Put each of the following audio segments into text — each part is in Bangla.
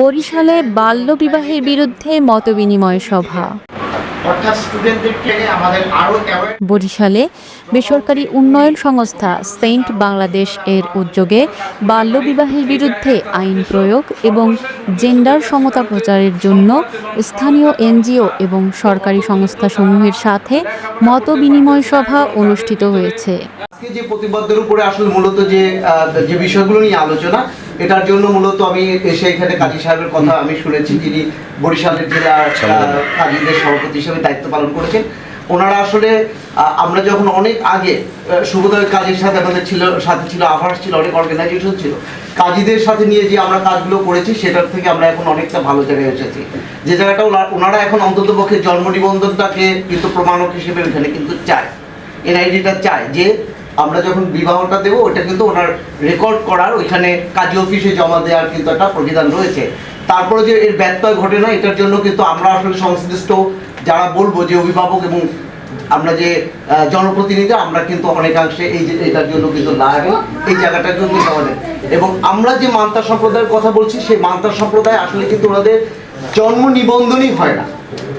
বরিশালে বাল্যবিবাহের বিরুদ্ধে মতবিনিময় সভা। বরিশালে বেসরকারি উন্নয়ন সংস্থা সেন্ট বাংলাদেশ এর উদ্যোগে বাল্যবিবাহের বিরুদ্ধে আইন প্রয়োগ এবং জেন্ডার সমতা প্রচারের জন্য স্থানীয় এনজিও এবং সরকারি সংস্থাসমূহের সাথে মতবিনিময় সভা অনুষ্ঠিত হয়েছে। আজকে যে প্রতিবদ্ধের উপরে আসলে মূলত যে যে বিষয়গুলো নিয়ে আলোচনা এটার জন্য মূলত আমি এসে এখানে কাজী সাহেবের কথা আমি শুনেছি যিনি বরিশালের আহ, কাজীদের সভাপতি হিসেবে দায়িত্ব পালন করেছেন। ওনারা আসলে আমরা যখন অনেক আগে শুভদয় কাজীর সাথে আমাদের ছিল সাথে ছিল আভাস ছিল অনেক অর্গানাইজেশন ছিল। কাজীদের সাথে নিয়ে যে আমরা কাজগুলো করেছি সেটার থেকে আমরা এখন অনেকটা ভালো জায়গায় এসেছি। যে জায়গাটা ওনারা এখন অন্তত পক্ষে জন্ম নিবন্ধনটাকে কিন্তু প্রমাণক হিসেবে ওখানে কিন্তু চায়। এনআইডিটা চায় যে আমরা যখন বিবাহটা দেবো, ওটা কিন্তু ওনার রেকর্ড করার, ওইখানে কাজী অফিসে জমা দেওয়ার কিন্তু একটা প্রবিধান রয়েছে। তারপরে যে এর ব্যত্যয় ঘটে না, এটার জন্য কিন্তু আমরা আসলে সংশ্লিষ্ট যারা বলব যে অভিভাবক এবং আমরা যে জনপ্রতিনিধি, আমরা কিন্তু অনেকাংশে এই যে, এটার জন্য কিন্তু লাগে এই জায়গাটা কিন্তু আমাদের। এবং আমরা যে মান্তা সম্প্রদায়ের কথা বলছি, সেই মান্তা সম্প্রদায় আসলে কিন্তু ওনাদের জন্ম নিবন্ধনই হয় না।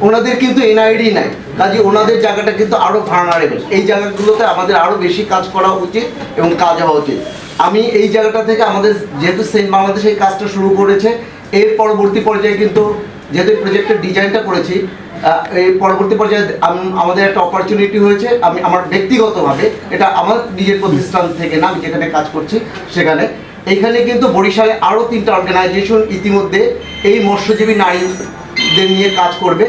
ওনাদের কিন্তু এনআইডি নাই। কাজে ওনাদের জায়গাটা কিন্তু আরও ভার্নারেবল এই জায়গাগুলোতে আমাদের আরও বেশি কাজ করা উচিত এবং কাজ হওয়া উচিত। আমি এই জায়গাটা থেকে আমাদের যেহেতু সেন্ট বাংলাদেশ এই কাজটা শুরু করেছে, এর পরবর্তী পর্যায়ে কিন্তু যেহেতু প্রজেক্টের ডিজাইনটা করেছি এই পরবর্তী পর্যায়ে আমাদের একটা অপরচুনিটি হয়েছে। আমি, আমার ব্যক্তিগতভাবে এটা আমার নিজের প্রতিষ্ঠান থেকে না, আমি যেখানে কাজ করছি সেখানে। এখানে কিন্তু বরিশালে আরও তিনটা অর্গানাইজেশন ইতিমধ্যে এই মৎস্যজীবী নারীদের নিয়ে কাজ করবে।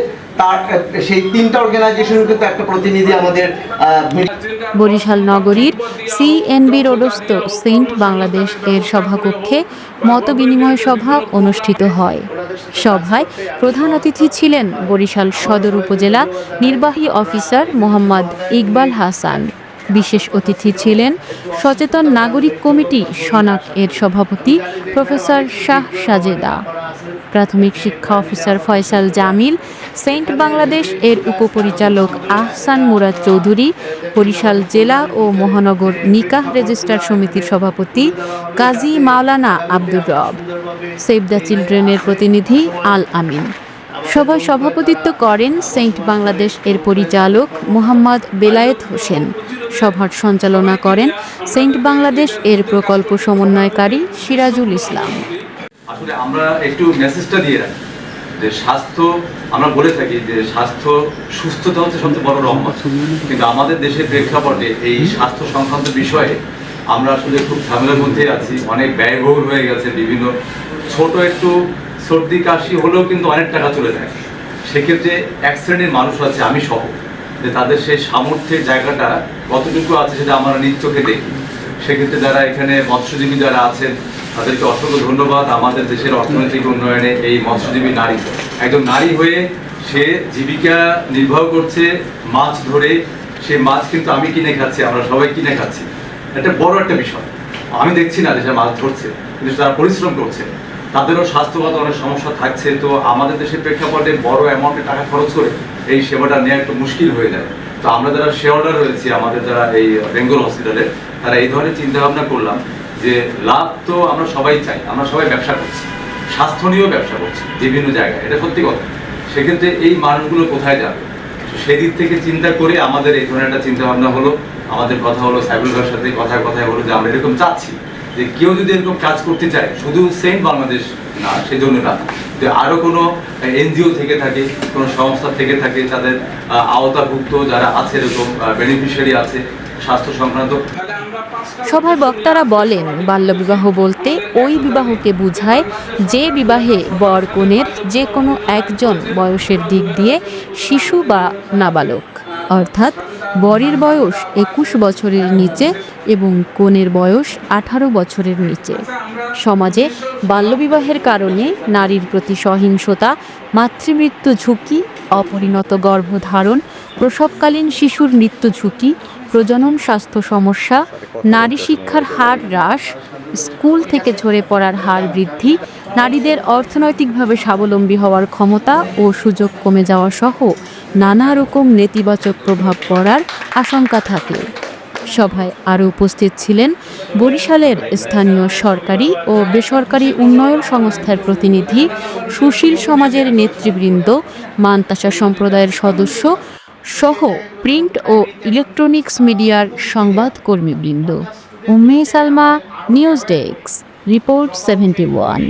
বরিশাল নগরীর সিএনবি রোডস্থ সেন্ট বাংলাদেশ এর সভাকক্ষে মতবিনিময় সভা অনুষ্ঠিত হয়। সভায় প্রধান অতিথি ছিলেন বরিশাল সদর উপজেলা নির্বাহী অফিসার মোহাম্মদ ইকবাল হাসান। বিশেষ অতিথি ছিলেন সচেতন নাগরিক কমিটি সনাক এর সভাপতি প্রফেসর শাহ সাজেদা। প্রাথমিক শিক্ষা অফিসার ফয়সাল জামিল, সেন্ট বাংলাদেশ এর উপপরিচালক আহসান মুরাদ চৌধুরী, বরিশাল জেলা ও মহানগর নিকাহ রেজিস্ট্রার সমিতির সভাপতি কাজী মাওলানা আব্দুর রব। সেভ দ্য চিলড্রেনের প্রতিনিধি আল আমিন। সভায় সভাপতিত্ব করেন সেন্ট বাংলাদেশ এর পরিচালক মোহাম্মদ বেলায়েত হোসেন। সভার সঞ্চালনা করেন সেন্ট বাংলাদেশ এর প্রকল্প সমন্বয়কারী সিরাজুল ইসলাম। আসলে আমরা একটু মেসেজটা দিয়ে রাখি। যে স্বাস্থ্য, আমরা বলে থাকি যে স্বাস্থ্য, সুস্থতা হচ্ছে সবচেয়ে বড় রহমত কিন্তু আমাদের দেশের প্রেক্ষাপটে এই স্বাস্থ্য সংক্রান্ত বিষয়ে আমরা আসলে খুব ঝামেলার মধ্যে আছি। অনেক ব্যয়বহুল হয়ে গেছে বিভিন্ন। ছোট একটু সর্দি, কাশি হলেও কিন্তু অনেক টাকা চলে যায়। সেক্ষেত্রে এক শ্রেণির মানুষ আছে, আমি সহ, যে তাদের সেই সামর্থ্যের জায়গাটা কতটুকু আছে সেটা আমরা নিজ চোখে দেখি। সেক্ষেত্রে যারা এখানে মৎস্যজীবী যারা আছেন তাদেরকে অসংখ্য ধন্যবাদ। আমাদের দেশের অর্থনৈতিক উন্নয়নে এই মৎস্যজীবী নারী, একজন নারী হয়ে সে জীবিকা নির্বাহ করছে মাছ ধরে। সে মাছ কিন্তু আমি কিনে খাচ্ছি, আমরা সবাই কিনে খাচ্ছি। এটা বড় একটা বিষয়। আমি দেখছি না যে মাছ ধরছে, কিন্তু তারা পরিশ্রম করছে। তাদেরও স্বাস্থ্যগত অনেক সমস্যা থাকছে, তো আমাদের দেশের প্রেক্ষাপটে বড় অ্যামাউন্টে টাকা খরচ করে এই সেবাটা নেওয়া একটু মুশকিল হয়ে যায়। তো আমরা যারা শেয়ারহোল্ডার রয়েছি আমাদের যারা এই বেঙ্গল হসপিটালে তারা এই ধরনের চিন্তা ভাবনা করলাম যে লাভ তো আমরা সবাই চাই, আমরা সবাই ব্যবসা করছি। স্বাস্থ্য নিয়েও ব্যবসা করছি, বিভিন্ন জায়গায়, এটা সত্যি কথা। সেক্ষেত্রে এই মানুষগুলো কোথায় যাবে? সেদিক থেকে চিন্তা করে আমাদের এই ধরনের একটা চিন্তা ভাবনা হলো। আমাদের কথা হলো সাইবুল ভাইয়ের সাথে কথায় কথায় হলো যে আমরা এরকম চাচ্ছি যে কেউ যদি এরকম কাজ করতে চায়, শুধু সেন্ট বাংলাদেশ না, সেজন্য না, যে আরও কোনো এনজিও থেকে থাকে, কোনো সংস্থা থেকে থাকে তাদের আওতাভুক্ত, যারা আছে এরকম বেনিফিশিয়ারি আছে, স্বাস্থ্য সংক্রান্ত। সভায় বক্তারা বলেন, বাল্যবিবাহ বলতে ওই বিবাহকে বুঝায় যে বিবাহে বর কনের যে কোনো একজন বয়সের দিক দিয়ে শিশু বা নাবালক। অর্থাৎ বরের বয়স একুশ বছরের নিচে এবং কনের বয়স আঠারো বছরের নিচে। সমাজে বাল্যবিবাহের কারণে নারীর প্রতি সহিংসতা, মাতৃমৃত্যু ঝুঁকি, অপরিণত গর্ভধারণ প্রসবকালীন শিশুর মৃত্যু ঝুঁকি, প্রজনন স্বাস্থ্য সমস্যা, নারী শিক্ষার হার হ্রাস, স্কুল থেকে ঝরে পড়ার হার বৃদ্ধি, নারীদের অর্থনৈতিকভাবে স্বাবলম্বী হওয়ার ক্ষমতা ও সুযোগ কমে যাওয়া সহ নানা রকম নেতিবাচক প্রভাব পড়ার আশঙ্কা থাকে সভায় আরও উপস্থিত ছিলেন বরিশালের স্থানীয় সরকারি ও বেসরকারি উন্নয়ন সংস্থার প্রতিনিধি সুশীল সমাজের নেতৃবৃন্দ, মানতাসা সম্প্রদায়ের সদস্য সহ প্রিন্ট ও ইলেকট্রনিক্স মিডিয়ার সংবাদ কর্মীবৃন্দ। Umme Salma news desk report seventy one.